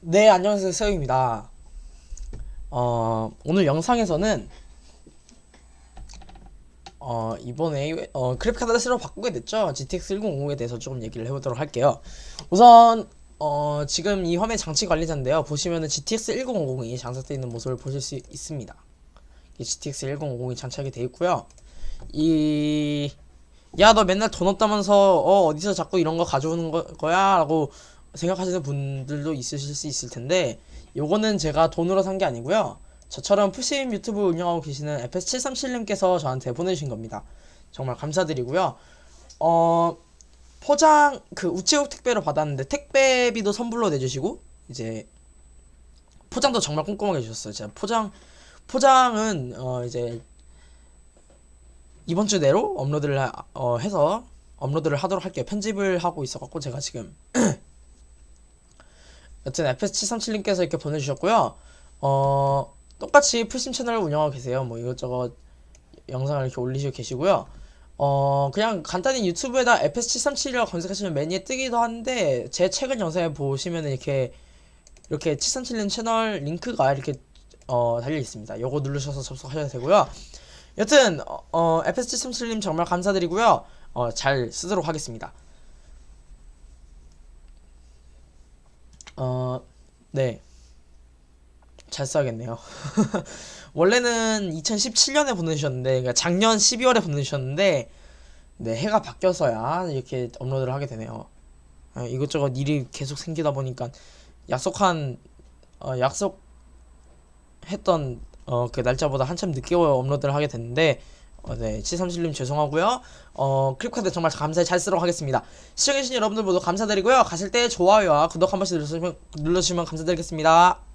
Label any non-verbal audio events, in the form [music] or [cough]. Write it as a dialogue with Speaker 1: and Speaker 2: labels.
Speaker 1: 네, 안녕하세요. 세우입니다. 어, 오늘 영상에서는 어, 이번에 어, 그래픽 카드를 새로 바꾸게 됐죠. GTX 1050에 대해서 조금 얘기를 해보도록 할게요. 우선 어, 지금 이 화면 장치 관리자인데요. 보시면은 GTX 1050이 장착되어 있는 모습을 보실 수 있습니다. 이 GTX 1050이 장착이 되어 있고요. 이 야, 너 맨날 돈 없다면서 어, 어디서 자꾸 이런 거 가져오는 거, 거야? 라고 생각하시는 분들도 있으실 수 있을 텐데 요거는 제가 돈으로 산 게 아니고요. 저처럼 푸시임 유튜브 운영하고 계시는 FS737님께서 저한테 보내주신 겁니다. 정말 감사드리고요. 어, 포장, 그 우체국 택배로 받았는데 택배비도 선불로 내주시고, 이제, 포장도 정말 꼼꼼하게 해주셨어요. 제가 포장, 포장은, 어, 이제, 이번 주 내로 업로드를, 하- 어, 해서 업로드를 하도록 할게요. 편집을 하고 있어갖고 제가 지금 여튼 FS737님께서 이렇게 보내주셨고요. 어, 똑같이 풀심 채널을 운영하고 계세요. 뭐 이것저것 영상을 이렇게 올리시고 계시고요. 어, 그냥 간단히 유튜브에다 FS737이라고 검색하시면 메뉴에 뜨기도 하는데, 제 최근 영상에 보시면은 이렇게, 이렇게 737님 채널 링크가 이렇게, 어, 달려 있습니다. 요거 누르셔서 접속하셔도 되고요. 여튼, 어, 어, FS737님 정말 감사드리고요. 어, 잘 쓰도록 하겠습니다. 어, 네. 잘 써야겠네요. [laughs] 원래는 2017년에 보내주셨는데, 그러니까 작년 12월에 보내주셨는데, 네, 해가 바뀌어서야 이렇게 업로드를 하게 되네요. 아, 이것저것 일이 계속 생기다 보니까 약속한, 어, 약속했던, 어, 그 날짜보다 한참 늦게 업로드를 하게 됐는데, 어, 네, 737님 죄송하고요. 어, 크립카드 정말 감사히 잘 쓰도록 하겠습니다. 시청해주신 여러분들 모두 감사드리고요. 가실 때 좋아요와 구독 한 번씩 눌러주시면, 눌러주시면 감사드리겠습니다.